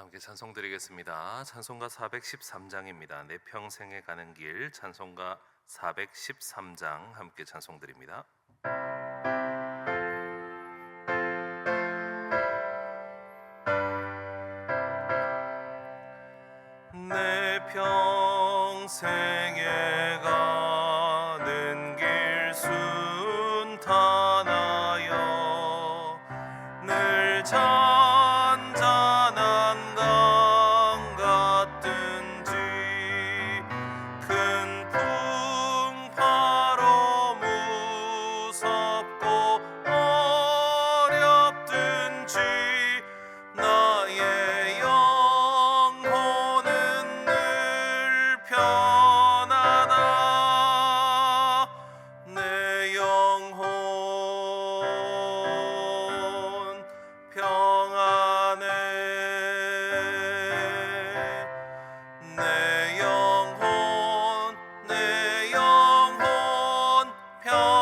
함께 찬송 드리겠습니다. 찬송가 413장입니다. 내 평생에 가는 길 찬송가 413장 함께 찬송 드립니다. 영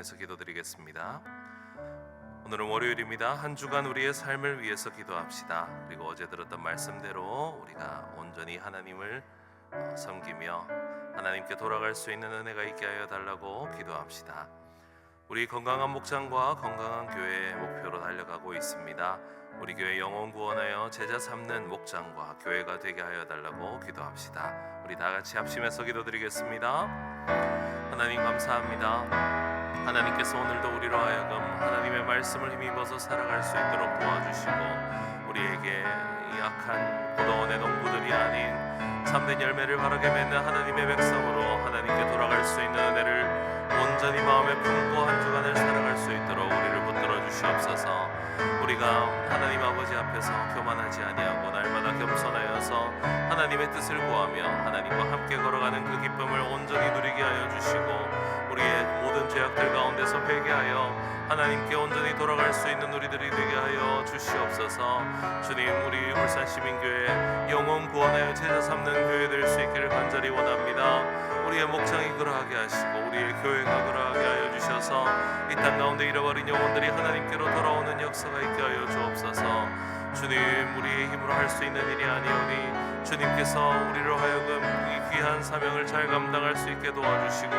합심해서 기도드리겠습니다 오늘은 월요일입니다. 한 주간 우리의 삶을 위해서 기도합시다. 그리고 어제 들었던 말씀대로 우리가 온전히 하나님을 어, 섬기며 하나님께 돌아갈 수 있는 은혜가 있게 하여 달라고 기도합시다. 우리 건강한 목장과 건강한 교회의 목표로 달려가고 있습니다. 우리 교회 영혼 구원하여 제자 삼는 목장과 교회가 되게 하여 달라고 기도합시다. 우리 다 같이 합심해서 기도드리겠습니다. 하나님 감사합니다. 하나님께서 오늘도 우리로 하여금 하나님의 말씀을 힘입어서 살아갈 수 있도록 도와주시고 우리에게 이 악한 고도원의 농부들이 아닌 참된 열매를 바르게 맺는 하나님의 백성으로 하나님께 돌아갈 수 있는 은혜를 온전히 마음에 품고 한 주간을 살아갈 수 있도록 우리를 붙들어 주시옵소서. 우리가 하나님 아버지 앞에서 교만하지 아니하고 날마다 겸손하여서 하나님의 뜻을 구하며 하나님과 함께 걸어가는 그 기쁨을 온전히 누리게 하여 주시고 우리의 모든 죄악들 가운데서 회개하여 하나님께 온전히 돌아갈 수 있는 우리들이 되게 하여 주시옵소서. 주님, 우리 울산 시민교회 영원 구원하여 제자 삼는 교회 될 수 있기를 간절히 원합니다. 우리의 목장이 그러하게 하시고 우리의 교회가 그러하게 하여 주셔서 이 땅 가운데 잃어버린 영혼들이 하나님께로 돌아오는 역사가 있게 하여 주옵소서. 주님, 우리의 힘으로 할 수 있는 일이 아니오니 주님께서 우리로 하여금 이 귀한 사명을 잘 감당할 수 있게 도와주시고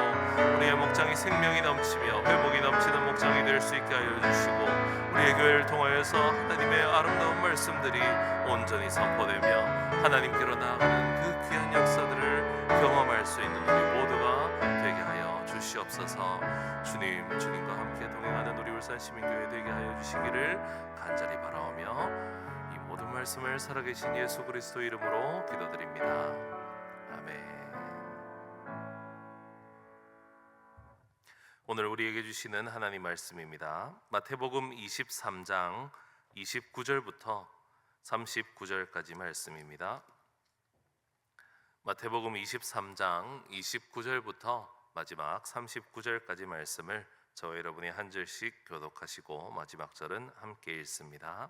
우리의 목장이 생명이 넘치며 회복이 넘치는 목장이 될 수 있게 하여 주시고 우리의 교회를 통하여서 하나님의 아름다운 말씀들이 온전히 선포되며 하나님께로 나아가는 그 귀한 역사들을 경험할 수 있는 우리 모두가 되게 하여 주시옵소서. 주님, 주님과 함께 동행하는 우리 울산 시민교회 되게 하여 주시기를 간절히 바라오며 이 모든 말씀을 살아계신 예수 그리스도 이름으로 기도드립니다. 아멘. 오늘 우리에게 주시는 하나님 말씀입니다. 마태복음 23장 29절부터 39절까지 말씀입니다. 마태복음 23장 29절부터 마지막 39절까지 말씀을 저와 여러분이 한 절씩 교독하시고 마지막 절은 함께 읽습니다.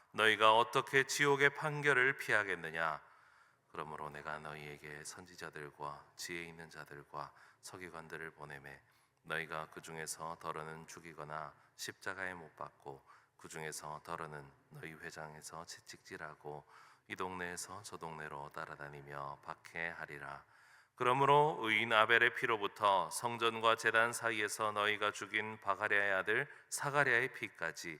너희가 어떻게 지옥의 판결을 피하겠느냐? 그러므로 내가 너희에게 선지자들과 지혜 있는 자들과 서기관들을 보내매 너희가 그 중에서 덜어는 죽이거나 십자가에 못 박고 그 중에서 덜어는 너희 회장에서 채찍질하고 이 동네에서 저 동네로 따라다니며 박해하리라. 그러므로 의인 아벨의 피로부터 성전과 제단 사이에서 너희가 죽인 바가랴의 아들 사가랴의 피까지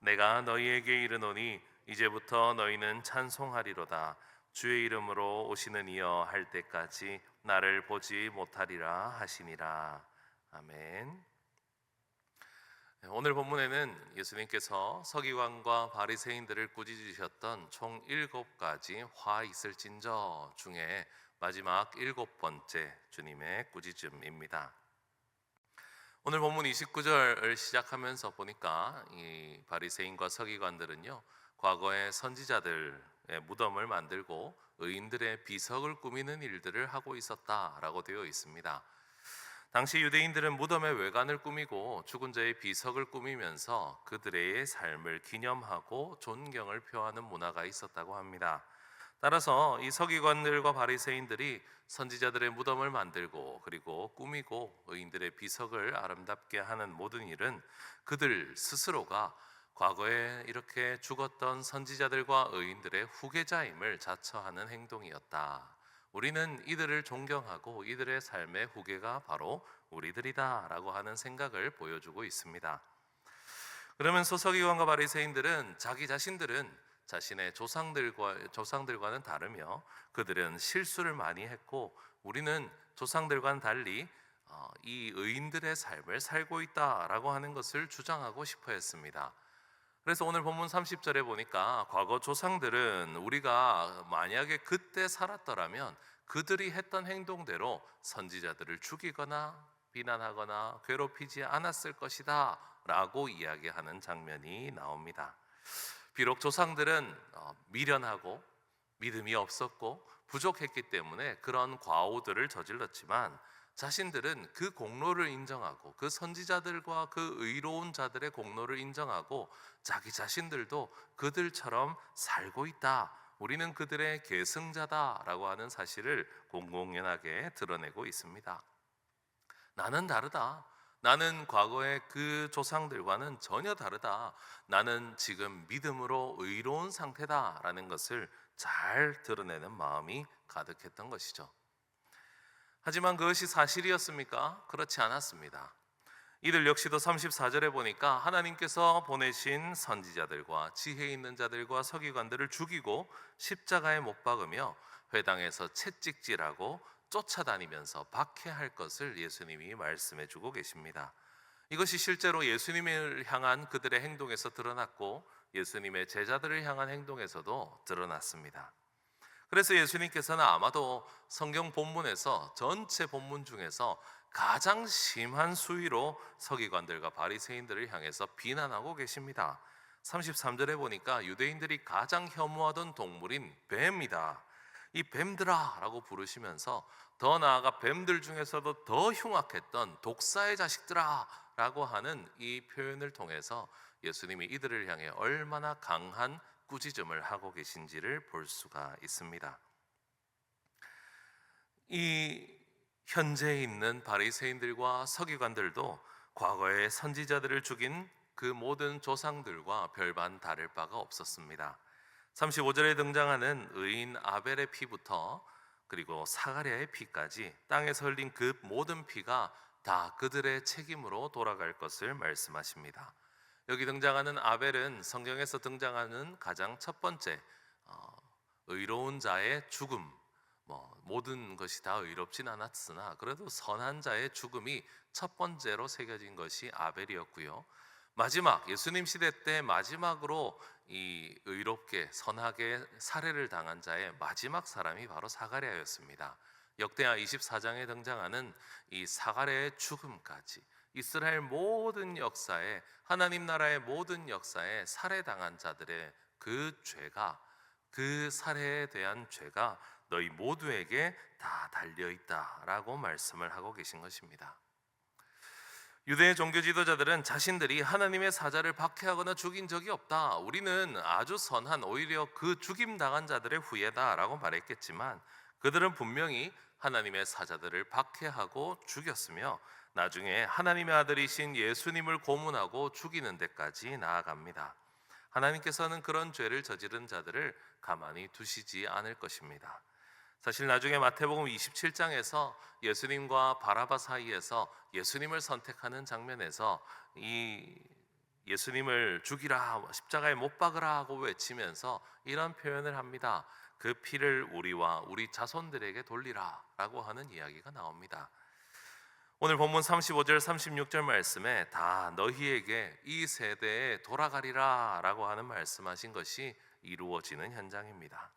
내가 너희에게 이르노니 이제부터 너희는 찬송하리로다 주의 이름으로 오시는 이여 할 때까지 나를 보지 못하리라 하시니라 아멘. 네, 오늘 본문에는 예수님께서 서기관과 바리새인들을 꾸짖으셨던 총 일곱 가지 화 있을진저 중에 마지막 일곱 번째 주님의 꾸짖음입니다. 오늘 본문 29절을 시작하면서 보니까 이 바리새인과 서기관들은요 과거의 선지자들의 무덤을 만들고 의인들의 비석을 꾸미는 일들을 하고 있었다라고 되어 있습니다. 당시 유대인들은 무덤의 외관을 꾸미고 죽은 자의 비석을 꾸미면서 그들의 삶을 기념하고 존경을 표하는 문화가 있었다고 합니다. 따라서 이 서기관들과 바리새인들이 선지자들의 무덤을 만들고 그리고 꾸미고 의인들의 비석을 아름답게 하는 모든 일은 그들 스스로가 과거에 이렇게 죽었던 선지자들과 의인들의 후계자임을 자처하는 행동이었다. 우리는 이들을 존경하고 이들의 삶의 후계가 바로 우리들이다라고 하는 생각을 보여주고 있습니다. 그러면서 서기관과 바리새인들은 자기 자신들은 자신의 조상들과 조상들과는 다르며 그들은 실수를 많이 했고 우리는 조상들과는 달리 어, 이 의인들의 삶을 살고 있다라고 하는 것을 주장하고 싶어 했습니다. 그래서 오늘 본문 30절에 보니까 과거 조상들은 우리가 만약에 그때 살았더라면 그들이 했던 행동대로 선지자들을 죽이거나 비난하거나 괴롭히지 않았을 것이다 라고 이야기하는 장면이 나옵니다. 비록 조상들은 어, 미련하고 믿음이 없었고 부족했기 때문에 그런 과오들을 저질렀지만 자신들은 그 공로를 인정하고 그 선지자들과 그 의로운 자들의 공로를 인정하고 자기 자신들도 그들처럼 살고 있다. 우리는 그들의 계승자다라고 하는 사실을 공공연하게 드러내고 있습니다. 나는 다르다. 나는 과거의 그 조상들과는 전혀 다르다. 나는 지금 믿음으로 의로운 상태다라는 것을 잘 드러내는 마음이 가득했던 것이죠. 하지만 그것이 사실이었습니까? 그렇지 않았습니다. 이들 역시도 34절에 보니까 하나님께서 보내신 선지자들과 지혜 있는 자들과 서기관들을 죽이고 십자가에 못 박으며 회당에서 채찍질하고 쫓아다니면서 박해할 것을 예수님이 말씀해 주고 계십니다. 이것이 실제로 예수님을 향한 그들의 행동에서 드러났고 예수님의 제자들을 향한 행동에서도 드러났습니다. 그래서 예수님께서는 아마도 성경 본문에서 전체 본문 중에서 가장 심한 수위로 서기관들과 바리새인들을 향해서 비난하고 계십니다. 33절에 보니까 유대인들이 가장 혐오하던 동물인 뱀이다. 이 뱀들아라고 부르시면서 더 나아가 뱀들 중에서도 더 흉악했던 독사의 자식들아라고 하는 이 표현을 통해서 예수님이 이들을 향해 얼마나 강한 꾸짖음을 하고 계신지를 볼 수가 있습니다. 이 현재 있는 바리새인들과 서기관들도 과거의 선지자들을 죽인 그 모든 조상들과 별반 다를 바가 없었습니다. 35절에 등장하는 의인 아벨의 피부터 그리고 사가랴의 피까지 땅에서 흘린 그 모든 피가 다 그들의 책임으로 돌아갈 것을 말씀하십니다. 여기 등장하는 아벨은 성경에서 등장하는 가장 첫 번째 어, 의로운 자의 죽음. 뭐 모든 것이 다 의롭진 않았으나 그래도 선한 자의 죽음이 첫 번째로 새겨진 것이 아벨이었고요. 마지막 예수님 시대 때 마지막으로 이 의롭게 선하게 살해를 당한 자의 마지막 사람이 바로 사가랴였습니다. 역대하 24장에 등장하는 이 사가랴의 죽음까지 이스라엘 모든 역사에 하나님 나라의 모든 역사에 살해당한 자들의 그 죄가 그 살해에 대한 죄가 너희 모두에게 다 달려 있다라고 말씀을 하고 계신 것입니다. 유대 종교 지도자들은 자신들이 하나님의 사자를 박해하거나 죽인 적이 없다. 우리는 아주 선한 오히려 그 죽임 당한 자들의 후예다라고 말했겠지만 그들은 분명히 하나님의 사자들을 박해하고 죽였으며 나중에 하나님의 아들이신 예수님을 고문하고 죽이는 데까지 나아갑니다. 하나님께서는 그런 죄를 저지른 자들을 가만히 두시지 않을 것입니다. 사실 나중에 마태복음 27장에서 예수님과 바라바 사이에서 예수님을 선택하는 장면에서 이 예수님을 죽이라 십자가에 못 박으라 하고 외치면서 이런 표현을 합니다. 그 피를 우리와 우리 자손들에게 돌리라라고 하는 이야기가 나옵니다. 오늘 본문 35절 36절 말씀에 다 너희에게 이 세대에 돌아가리라라고 하는 말씀하신 것이 이루어지는 현장입니다.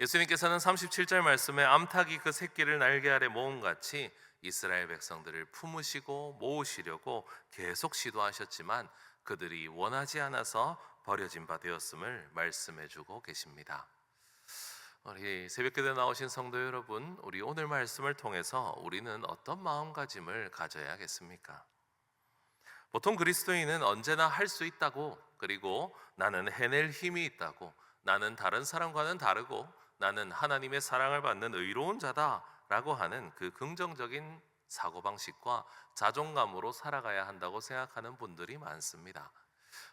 예수님께서는 37절 말씀에 암탉이 그 새끼를 날개 아래 모음 같이 이스라엘 백성들을 품으시고 모으시려고 계속 시도하셨지만 그들이 원하지 않아서 버려진 바 되었음을 말씀해 주고 계십니다. 우리 새벽기도에 나오신 성도 여러분, 우리 오늘 말씀을 통해서 우리는 어떤 마음가짐을 가져야겠습니까? 보통 그리스도인은 언제나 할 수 있다고 그리고 나는 해낼 힘이 있다고 나는 다른 사람과는 다르고 나는 하나님의 사랑을 받는 의로운 자다라고 하는 그 긍정적인 사고방식과 자존감으로 살아가야 한다고 생각하는 분들이 많습니다.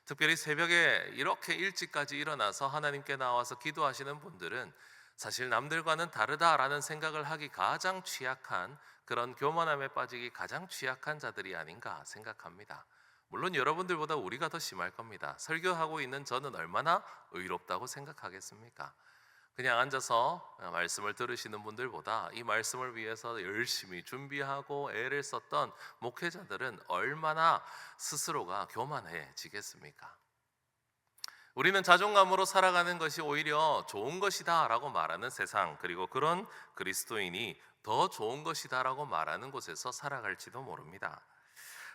특별히 새벽에 이렇게 일찍까지 일어나서 하나님께 나와서 기도하시는 분들은 사실 남들과는 다르다라는 생각을 하기 가장 취약한 그런 교만함에 빠지기 가장 취약한 자들이 아닌가 생각합니다. 물론 여러분들보다 우리가 더 심할 겁니다. 설교하고 있는 저는 얼마나 의롭다고 생각하겠습니까? 그냥 앉아서 말씀을 들으시는 분들보다 이 말씀을 위해서 열심히 준비하고 애를 썼던 목회자들은 얼마나 스스로가 교만해지겠습니까? 우리는 자존감으로 살아가는 것이 오히려 좋은 것이다라고 말하는 세상 그리고 그런 그리스도인이 더 좋은 것이다라고 말하는 곳에서 살아갈지도 모릅니다.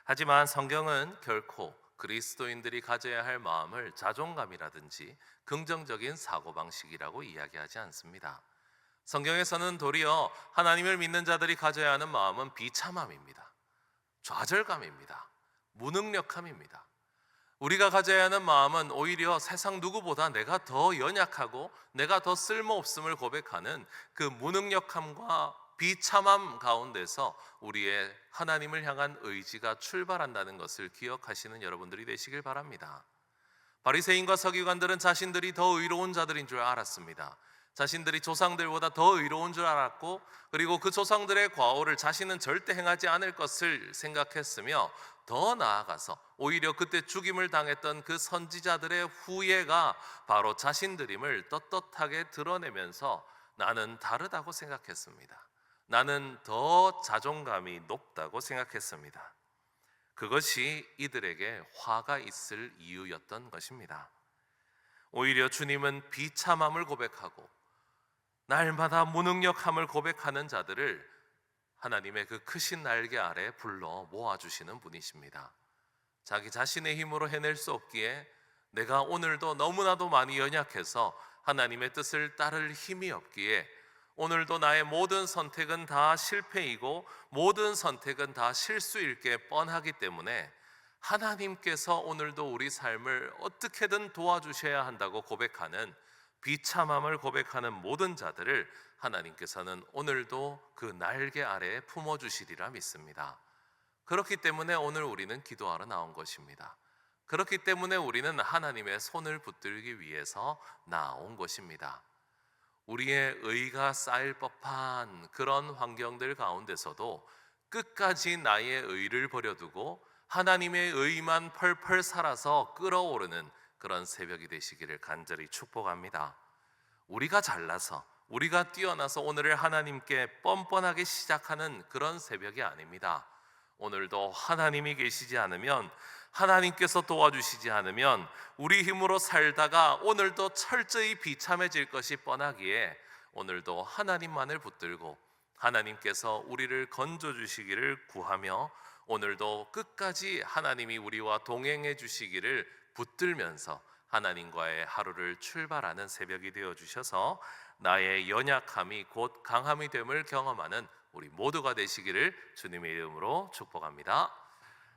하지만 성경은 결코 그리스도인들이 가져야 할 마음을 자존감이라든지 긍정적인 사고방식이라고 이야기하지 않습니다. 성경에서는 도리어 하나님을 믿는 자들이 가져야 하는 마음은 비참함입니다. 좌절감입니다. 무능력함입니다. 우리가 가져야 하는 마음은 오히려 세상 누구보다 내가 더 연약하고 내가 더 쓸모없음을 고백하는 그 무능력함과 비참함 가운데서 우리의 하나님을 향한 의지가 출발한다는 것을 기억하시는 여러분들이 되시길 바랍니다. 바리새인과 서기관들은 자신들이 더 의로운 자들인 줄 알았습니다. 자신들이 조상들보다 더 의로운 줄 알았고 그리고 그 조상들의 과오를 자신은 절대 행하지 않을 것을 생각했으며 더 나아가서 오히려 그때 죽임을 당했던 그 선지자들의 후예가 바로 자신들임을 떳떳하게 드러내면서 나는 다르다고 생각했습니다. 나는 더 자존감이 높다고 생각했습니다. 그것이 이들에게 화가 있을 이유였던 것입니다. 오히려 주님은 비참함을 고백하고 날마다 무능력함을 고백하는 자들을 하나님의 그 크신 날개 아래 불러 모아주시는 분이십니다. 자기 자신의 힘으로 해낼 수 없기에 내가 오늘도 너무나도 많이 연약해서 하나님의 뜻을 따를 힘이 없기에 오늘도 나의 모든 선택은 다 실패이고 모든 선택은 다 실수일 게 뻔하기 때문에 하나님께서 오늘도 우리 삶을 어떻게든 도와주셔야 한다고 고백하는 비참함을 고백하는 모든 자들을 하나님께서는 오늘도 그 날개 아래에 품어주시리라 믿습니다. 그렇기 때문에 오늘 우리는 기도하러 나온 것입니다. 그렇기 때문에 우리는 하나님의 손을 붙들기 위해서 나온 것입니다. 우리의 의가 쌓일 법한 그런 환경들 가운데서도 끝까지 나의 의를 버려두고 하나님의 의만 펄펄 살아서 끌어오르는 그런 새벽이 되시기를 간절히 축복합니다. 우리가 잘나서 우리가 뛰어나서 오늘을 하나님께 뻔뻔하게 시작하는 그런 새벽이 아닙니다. 오늘도 하나님이 계시지 않으면 하나님께서 도와주시지 않으면 우리 힘으로 살다가 오늘도 철저히 비참해질 것이 뻔하기에 오늘도 하나님만을 붙들고 하나님께서 우리를 건져 주시기를 구하며 오늘도 끝까지 하나님이 우리와 동행해 주시기를 붙들면서 하나님과의 하루를 출발하는 새벽이 되어 주셔서 나의 연약함이 곧 강함이 됨을 경험하는 우리 모두가 되시기를 주님의 이름으로 축복합니다.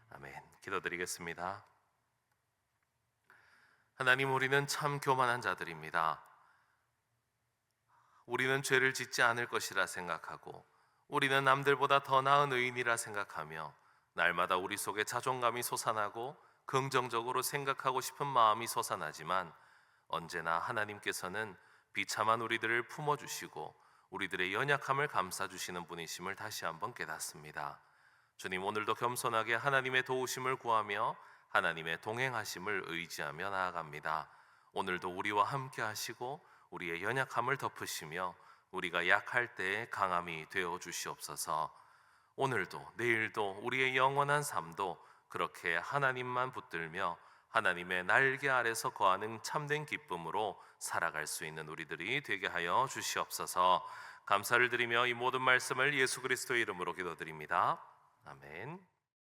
아멘. 기도드리겠습니다. 하나님 우리는 참 교만한 자들입니다. 우리는 죄를 짓지 않을 것이라 생각하고 우리는 남들보다 더 나은 의인이라 생각하며 날마다 우리 속에 자존감이 솟아나고 긍정적으로 생각하고 싶은 마음이 솟아나지만 언제나 하나님께서는 비참한 우리들을 품어 주시고 우리들의 연약함을 감싸 주시는 분이심을 다시 한번 깨닫습니다. 주님 오늘도 겸손하게 하나님의 도우심을 구하며 하나님의 동행하심을 의지하며 나아갑니다. 오늘도 우리와 함께 하시고 우리의 연약함을 덮으시며 우리가 약할 때에 강함이 되어 주시옵소서. 오늘도 내일도 우리의 영원한 삶도 그렇게 하나님만 붙들며 하나님의 날개 아래서 거하는 참된 기쁨으로 살아갈 수 있는 우리들이 되게 하여 주시옵소서. 감사를 드리며 이 모든 말씀을 예수 그리스도의 이름으로 기도드립니다. 아멘.